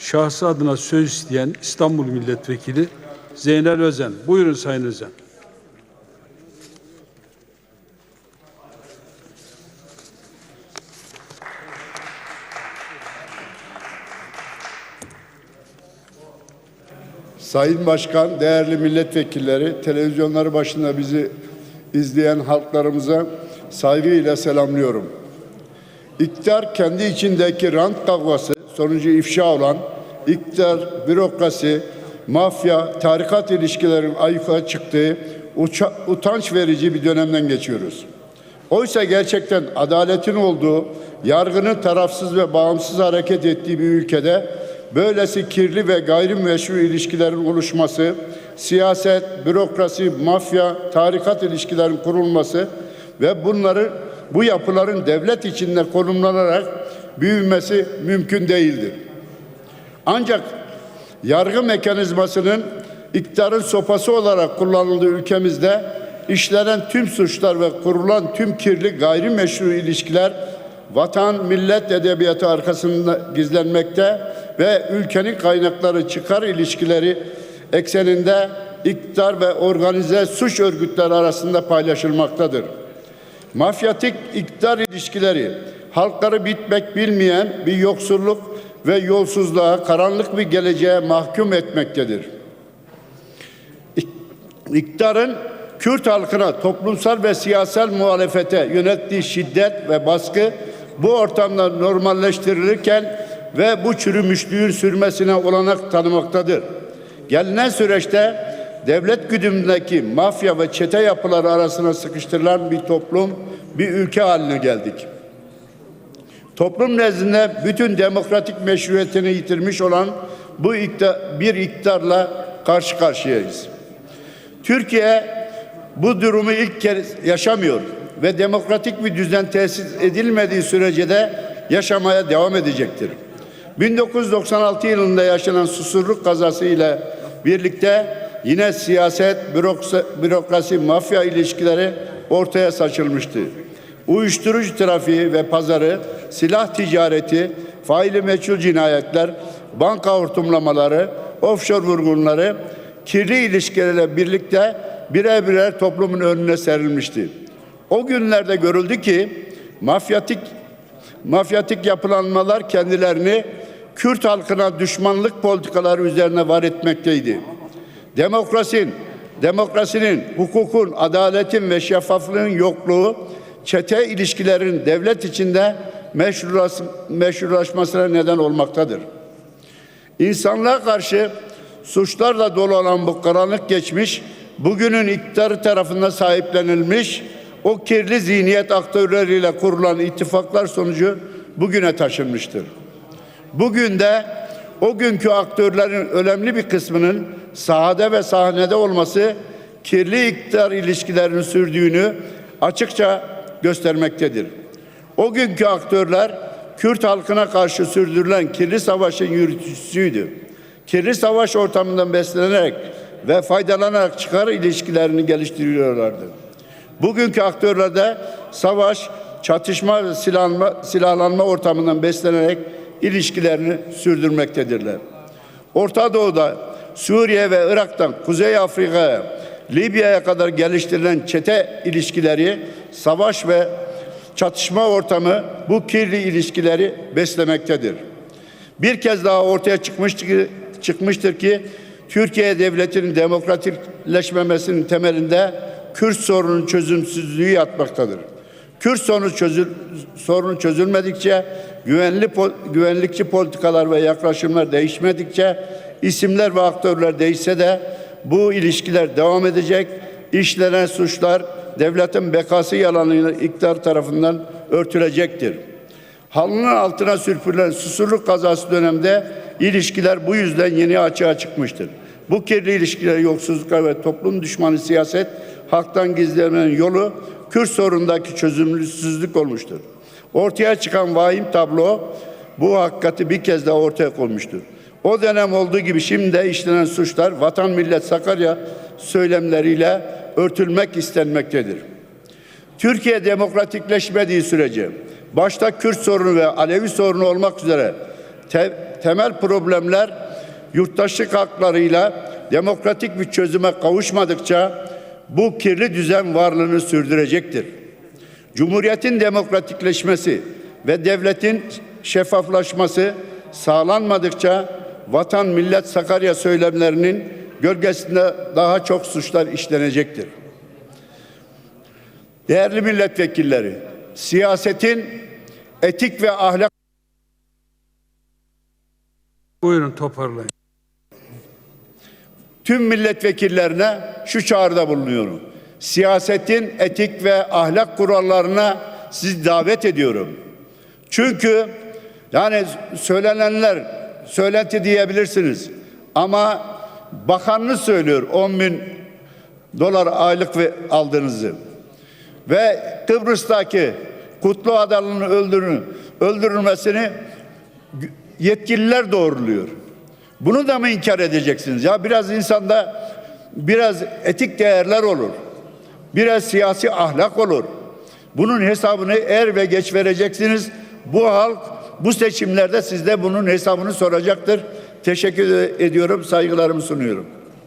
şahsı adına söz isteyen İstanbul Milletvekili Zeynel Özen. Buyurun Sayın Özen. Sayın Başkan, değerli milletvekilleri, televizyonları başında bizi izleyen halklarımıza saygıyla selamlıyorum. İktidar kendi içindeki rant kavgası sonucu ifşa olan iktidar, bürokrasi, mafya, tarikat ilişkilerin ayyuka çıktığı uça- utanç verici bir dönemden geçiyoruz. Oysa gerçekten adaletin olduğu, yargının tarafsız ve bağımsız hareket ettiği bir ülkede böylesi kirli ve gayrimeşru ilişkilerin oluşması, siyaset, bürokrasi, mafya, tarikat ilişkilerin kurulması ve bunları bu yapıların devlet içinde konumlanarak büyümesi mümkün değildir. Ancak yargı mekanizmasının iktidarın sopası olarak kullanıldığı ülkemizde işlenen tüm suçlar ve kurulan tüm kirli gayrimeşru ilişkiler vatan millet edebiyatı arkasında gizlenmekte ve ülkenin kaynakları çıkar ilişkileri ekseninde iktidar ve organize suç örgütleri arasında paylaşılmaktadır. Mafyatik iktidar ilişkileri halkları bitmek bilmeyen bir yoksulluk ve yolsuzluğa, karanlık bir geleceğe mahkum etmektedir. İktidarın Kürt halkına toplumsal ve siyasal muhalefete yönettiği şiddet ve baskı bu ortamda normalleştirilirken ve bu çürümüşlüğün sürmesine olanak tanımaktadır. Gelinen süreçte devlet güdümündeki mafya ve çete yapıları arasına sıkıştırılan bir toplum, bir ülke haline geldik. Toplum nezdinde bütün demokratik meşruiyetini yitirmiş olan bu iktidar, bir iktidarla karşı karşıyayız. Türkiye bu durumu ilk kez yaşamıyor ve demokratik bir düzen tesis edilmediği sürece de yaşamaya devam edecektir. 1996 yılında yaşanan susurluk kazası ile birlikte yine siyaset, bürokrasi, mafya ilişkileri ortaya saçılmıştı. Uyuşturucu trafiği ve pazarı, silah ticareti, faili meçhul cinayetler, banka hortumlamaları, offshore vurgunları, kirli ilişkilerle birlikte birer birer toplumun önüne serilmişti. O günlerde görüldü ki mafyatik mafyatik yapılanmalar kendilerini Kürt halkına düşmanlık politikaları üzerine var etmekteydi. Demokrasinin, demokrasinin, hukukun, adaletin ve şeffaflığın yokluğu çete ilişkilerin devlet içinde meşrulaşmasına neden olmaktadır. İnsanlığa karşı suçlarla dolu olan bu karanlık geçmiş, bugünün iktidarı tarafından sahiplenilmiş, o kirli zihniyet aktörleriyle kurulan ittifaklar sonucu bugüne taşınmıştır. Bugün de o günkü aktörlerin önemli bir kısmının sahada ve sahnede olması kirli iktidar ilişkilerinin sürdüğünü açıkça göstermektedir. O günkü aktörler Kürt halkına karşı sürdürülen kirli savaşın yürütücüsüydü. Kirli savaş ortamından beslenerek ve faydalanarak çıkar ilişkilerini geliştiriyorlardı. Bugünkü aktörlerde savaş, çatışma ve silahlanma, silahlanma ortamından beslenerek ilişkilerini sürdürmektedirler. Orta Doğu'da Suriye ve Irak'tan Kuzey Afrika'ya, Libya'ya kadar geliştirilen çete ilişkileri, savaş ve çatışma ortamı bu kirli ilişkileri beslemektedir. Bir kez daha ortaya çıkmıştır ki, çıkmıştır ki Türkiye devletinin demokratikleşmemesinin temelinde Kürt sorunun çözümsüzlüğü yatmaktadır. Kürt sorunu, çözül, sorunu çözülmedikçe, güvenli, güvenlikçi politikalar ve yaklaşımlar değişmedikçe, isimler ve aktörler değişse de bu ilişkiler devam edecek. İşlenen suçlar devletin bekası yalanıyla iktidar tarafından örtülecektir. Halının altına sürpürülen susurluk kazası döneminde ilişkiler bu yüzden yeni açığa çıkmıştır. Bu kirli ilişkiler yolsuzluklar ve toplum düşmanı siyaset halktan gizlemenin yolu Kürt sorundaki çözümsüzlük olmuştur. Ortaya çıkan vahim tablo bu hakikati bir kez daha ortaya koymuştur. O dönem olduğu gibi şimdi de işlenen suçlar vatan millet Sakarya söylemleriyle örtülmek istenmektedir. Türkiye demokratikleşmediği sürece başta Kürt sorunu ve Alevi sorunu olmak üzere Te- temel problemler yurttaşlık haklarıyla demokratik bir çözüme kavuşmadıkça bu kirli düzen varlığını sürdürecektir. Cumhuriyetin demokratikleşmesi ve devletin şeffaflaşması sağlanmadıkça vatan millet Sakarya söylemlerinin gölgesinde daha çok suçlar işlenecektir. Değerli milletvekilleri, siyasetin etik ve ahlak Buyurun toparlayın. tüm milletvekillerine şu çağrıda bulunuyorum. Siyasetin etik ve ahlak kurallarına sizi davet ediyorum. Çünkü yani söylenenler söylenti diyebilirsiniz ama bakanınız söylüyor 10 bin dolar aylık ve aldığınızı ve Kıbrıs'taki Kutlu Adalı'nın öldürün, öldürülmesini yetkililer doğruluyor. Bunu da mı inkar edeceksiniz? Ya biraz insanda biraz etik değerler olur. Biraz siyasi ahlak olur. Bunun hesabını er ve geç vereceksiniz. Bu halk bu seçimlerde sizde bunun hesabını soracaktır. Teşekkür ediyorum, saygılarımı sunuyorum.